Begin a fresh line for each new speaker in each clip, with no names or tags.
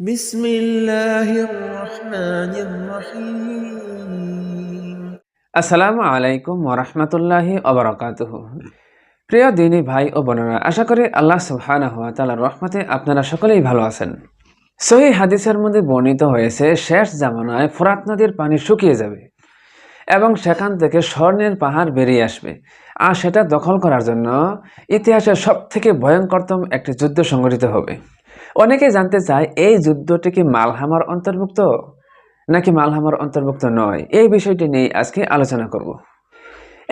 بسم الله الرحمن الرحيم
আসসালামু আলাইকুম ওরহমতুল্লাহি অবরাকাতুহ প্রিয় দিনী ভাই ও বোনেরা আশা করি আল্লাহ সুবহানাহু ওয়া তাআলার রহমতে আপনারা সকলেই ভালো আছেন সহি হাদিসের মধ্যে বর্ণিত হয়েছে শেষ জামানায় ফোরাত নদীর পানি শুকিয়ে যাবে এবং সেখান থেকে স্বর্ণের পাহাড় বেরিয়ে আসবে আর সেটা দখল করার জন্য ইতিহাসের সব থেকে ভয়ঙ্করতম একটি যুদ্ধ সংঘটিত হবে অনেকে জানতে চায়, এই যুদ্ধটি কি মালহামার অন্তর্ভুক্ত? নাকি মালহামার অন্তর্ভুক্ত নয়? এই বিষয়টি নিয়ে আজকে আলোচনা করব।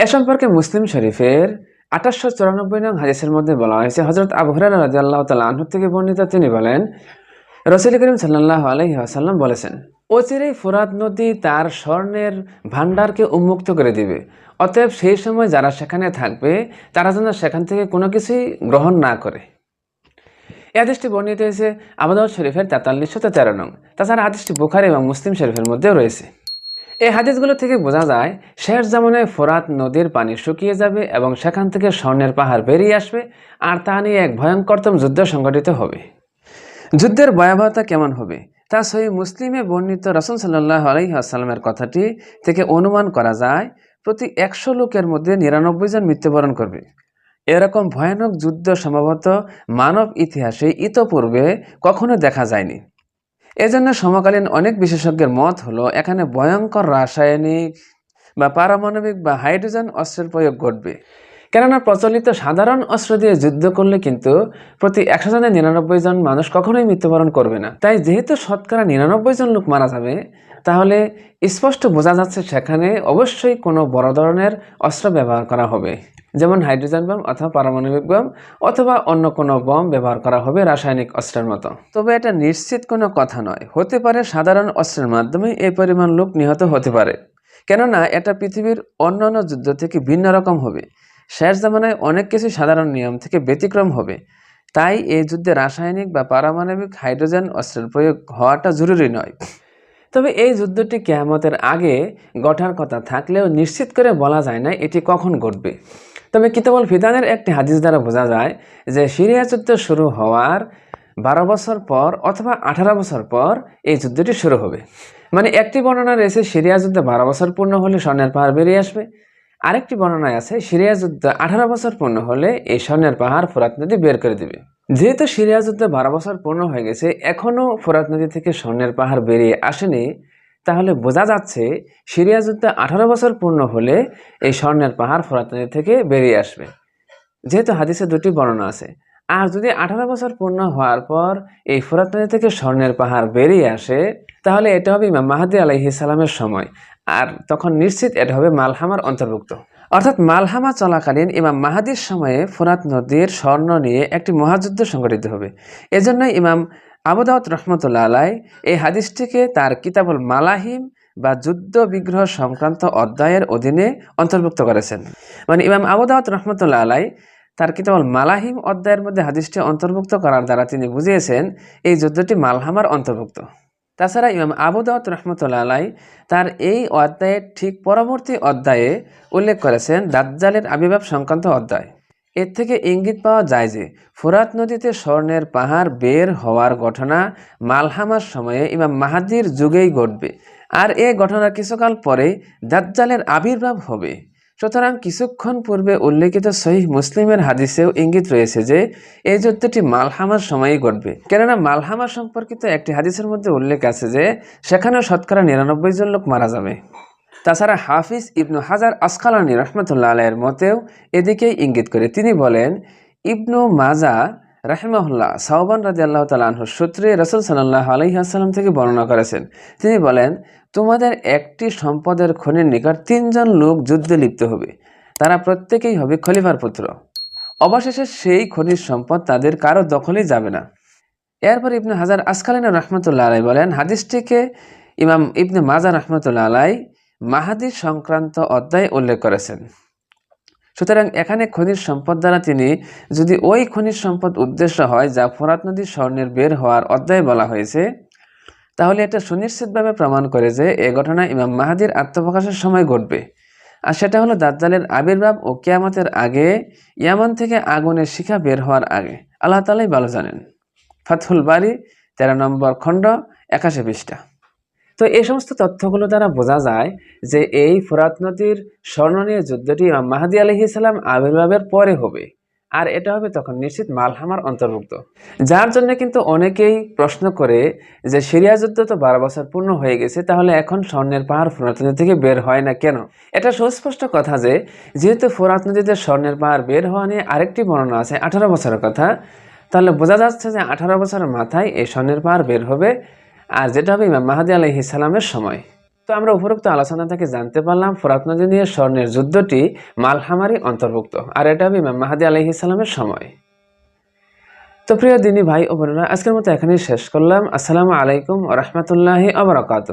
এ সম্পর্কে মুসলিম শরীফের আঠাশশো চুরানব্বই নং হাদিসের মধ্যে বলা হয়েছে হজরত আবু হুরায়রা রাদিয়াল্লাহু তাআলা আনহু থেকে বর্ণিত, তিনি বলেন, রসুল করিম সাল্লাল্লাহু আলাইহি ওয়াসাল্লাম বলেছেন অচিরেই ফুরাত নদী তার স্বর্ণের ভাণ্ডারকে উন্মুক্ত করে দিবে। অতএব সেই সময় যারা সেখানে থাকবে, তারা যেন সেখান থেকে কোনো কিছুই গ্রহণ না করে। এই হাদিসটি বর্ণিত হয়েছে আবাদাউদ শরীফের তেতাল্লিশশো তেরো নং। তাছাড়া হাদিসটি বুখারি এবং মুসলিম শরীফের মধ্যেও রয়েছে। এই হাদিসগুলো থেকে বোঝা যায়, শেষ জামানায় ফোরাত নদীর পানি শুকিয়ে যাবে এবং সেখান থেকে স্বর্ণের পাহাড় বেরিয়ে আসবে, আর তা নিয়ে এক ভয়ঙ্করতম যুদ্ধ সংঘটিত হবে। যুদ্ধের ভয়াবহতা কেমন হবে? তা সহি মুসলিমে বর্ণিত রসুল সাল্লাহ আলহিহাসাল্লামের কথাটি থেকে অনুমান করা যায়, প্রতি একশো লোকের মধ্যে নিরানব্বই জন মৃত্যুবরণ করবে। এরকম ভয়ানক যুদ্ধ সম্ভবত মানব ইতিহাসে ইতপূর্বে কখনো দেখা যায়নি। এজন্য সমকালীন অনেক বিশেষজ্ঞের মত হলো, এখানে ভয়ঙ্কর রাসায়নিক বা পারমাণবিক বা হাইড্রোজেন অস্ত্রের প্রয়োগ ঘটবে। কেননা প্রচলিত সাধারণ অস্ত্র দিয়ে যুদ্ধ করলে কিন্তু প্রতি একশো জনের নিরানব্বই জন মানুষ কখনোই মৃত্যুবরণ করবে না। তাই যেহেতু শতকরা নিরানব্বই জন লোক মারা যাবে, তাহলে স্পষ্ট বোঝা যাচ্ছে সেখানে অবশ্যই কোনো বড় ধরনের অস্ত্র ব্যবহার করা হবে। যেমন হাইড্রোজেন বম অথবা পারমাণবিক বম অথবা অন্য কোনো বম ব্যবহার করা হবে রাসায়নিক অস্ত্রের মতো। তবে এটা নিশ্চিত কোনো কথা নয়। হতে পারে সাধারণ অস্ত্রের মাধ্যমে এই পরিমাণ লোক নিহত হতে পারে। কেননা এটা পৃথিবীর অন্যান্য যুদ্ধ থেকে ভিন্ন রকম হবে। শেষ জামানায় অনেক কিছু সাধারণ নিয়ম থেকে ব্যতিক্রম হবে। তাই এই যুদ্ধে রাসায়নিক বা পারমাণবিক হাইড্রোজেন অস্ত্রের প্রয়োগ হওয়াটা জরুরি নয়। তবে এই যুদ্ধটি কেয়ামতের আগে গঠার কথা থাকলেও নিশ্চিত করে বলা যায় না এটি কখন ঘটবে। তবে কিতাবল ফিদানের একটি হাদিস দ্বারা বোঝা যায় যে সিরিয়া যুদ্ধ শুরু হওয়ার বারো বছর পর অথবা আঠারো বছর পর এই যুদ্ধটি শুরু হবে। মানে একটি বর্ণনা রয়েছে, সিরিয়া যুদ্ধে বারো বছর পূর্ণ হলে স্বর্ণের পাহাড় বেরিয়ে আসবে। আরেকটি বর্ণনায় আছে, সিরিয়া যুদ্ধ আঠারো বছর পূর্ণ হলে এই স্বর্ণের পাহাড় ফোরাত নদী বের করে দিবে। যেহেতু সিরিয়া যুদ্ধ বারো বছর পূর্ণ হয়ে গেছে এখনও ফোরাত নদী থেকে স্বর্ণের পাহাড় বেরিয়ে আসেনি, তাহলে বোঝা যাচ্ছে সিরিয়া যুদ্ধ আঠারো বছর পূর্ণ হলে এই স্বর্ণের পাহাড় ফোরাত নদী থেকে বেরিয়ে আসবে। যেহেতু হাদিসে দুটি বর্ণনা আছে, আর যদি আঠারো বছর পূর্ণ হওয়ার পর এই ফোরাত নদী থেকে স্বর্ণের পাহাড় বেরিয়ে আসে, তাহলে এটা হবে ইমাম মাহাদি আলাইহি সময়। আর তখন নিশ্চিত এটা হবে মালহামার অন্তর্ভুক্ত। অর্থাৎ মালহামা চলাকালীন ইমাম মাহাদির সময়ে ফোরাত নদীর স্বর্ণ নিয়ে একটি মহাযুদ্ধ সংঘটিত হবে। এজন্য ইমাম আবুদাউদ রহমতুল্লাহ আলাই এই হাদিসটিকে তার কিতাবুল মালাহিম বা যুদ্ধ বিগ্রহ সংক্রান্ত অধ্যায়ের অধীনে অন্তর্ভুক্ত করেছেন। মানে ইমাম আবুদাউদ রহমতুল্লাহ আলাই তার কিতাবুল মালাহিম অধ্যায়ের মধ্যে হাদিসটি অন্তর্ভুক্ত করার দ্বারা তিনি বুঝিয়েছেন, এই যুদ্ধটি মালহামার অন্তর্ভুক্ত। তাছাড়া ইমাম আবু দাউদ রহমতুল্লাহ আলাই তার এই অধ্যায়ের ঠিক পরবর্তী অধ্যায়ে উল্লেখ করেছেন দাজ্জালের আবির্ভাব সংক্রান্ত অধ্যায়। এর থেকে ইঙ্গিত পাওয়া যায় যে, ফুরাত নদীতে স্বর্ণের পাহাড় বের হওয়ার ঘটনা মালহামার সময়ে ইমাম মাহাদির যুগেই ঘটবে। আর এ ঘটনার কিছুকাল পরে দাজ্জালের আবির্ভাব হবে। সুতরাং কিছুক্ষণ পূর্বে উল্লেখিত সহিহ মুসলিমের হাদিসেও ইঙ্গিত রয়েছে যে, এই যুদ্ধটি মালহামার সময়ই ঘটবে। কেননা মালহামা সম্পর্কিত একটি হাদিসের মধ্যে উল্লেখ আছে যে, সেখানেও শতকরা নিরানব্বই জন লোক মারা যাবে। তাছাড়া হাফিজ ইবনু হাজার আসকালানি রহমতুল্লাহ আলাইয়ের মতেও এদিকেই ইঙ্গিত করে। তিনি বলেন, ইবনু মাজা রাহেমাহুল্লাহ সাহবান রাজি আল্লাহ তালাহর সূত্রে রসুল সাল্লাহ আলহিহাসাল্লাম থেকে বর্ণনা করেছেন। তিনি বলেন, তোমাদের একটি সম্পদের খনির নিকট তিনজন লোক যুদ্ধে লিপ্ত হবে। তারা প্রত্যেকেই হবে খলিফার পুত্র। অবশেষে সেই খনির সম্পদ তাদের কারও দখলেই যাবে না। এরপর ইবনে হাজার আসকালিন রহমতুল্লাহ আলাই বলেন, হাদিসটিকে ইমাম ইবনে মাজা রহমতুল্লাহ আলাই মাহাদির সংক্রান্ত অধ্যায় উল্লেখ করেছেন। সুতরাং এখানে খনিজ সম্পদ দ্বারা তিনি, যদি ওই খনিজ সম্পদ উদ্দেশ্য হয় যা ফোরাত নদীর স্বর্ণের বের হওয়ার অধ্যায় বলা হয়েছে, তাহলে এটা সুনিশ্চিতভাবে প্রমাণ করে যে এ ঘটনা ইমাম মাহাদির আত্মপ্রকাশের সময় ঘটবে। আর সেটা হলো দাজ্জালের আবির্ভাব ও কেয়ামতের আগে, ইয়ামান থেকে আগুনের শিখা বের হওয়ার আগে। আল্লাহ তালাই ভালো জানেন। ফাতহুল বাড়ি তেরো নম্বর খণ্ড, একাশি পৃষ্ঠা। তো এই সমস্ত তথ্যগুলো দ্বারা বোঝা যায় যে এই ফোরাত নদীর স্বর্ণনীয় যুদ্ধটি ইমাম মাহাদি আলহি ইসলাম আবির্ভাবের পরে হবে। আর এটা হবে তখন নিশ্চিত মালহামার অন্তর্ভুক্ত। যার জন্য কিন্তু অনেকেই প্রশ্ন করে যে, সিরিয়া যুদ্ধ তো বারো বছর পূর্ণ হয়ে গেছে, তাহলে এখন স্বর্ণের পাহাড় ফোরাত নদী থেকে বের হয় না কেন? এটা সুস্পষ্ট কথা যে, যেহেতু ফোরাত নদীতে স্বর্ণের পাহাড় বের হওয়া নিয়ে আরেকটি বর্ণনা আছে আঠারো বছরের কথা, তাহলে বোঝা যাচ্ছে যে আঠারো বছরের মাথায় এই স্বর্ণের পাহাড় বের হবে। আর যেটা হবে ইমাম মাহাদি আলহি সালামের সময়। তো আমরা উপরোক্ত আলোচনা থেকে জানতে পারলাম, ফোরাত নদী নিয়ে স্বর্ণের যুদ্ধটি মালহামারি অন্তর্ভুক্ত। আর এটা হবে ইমাম মাহাদি আলহি সালামের সময়। তো প্রিয় দিনী ভাই ও বোনেরা, আজকের মতো এখানেই শেষ করলাম। আসসালামু আলাইকুম রহমতুল্লাহি আবরাকাত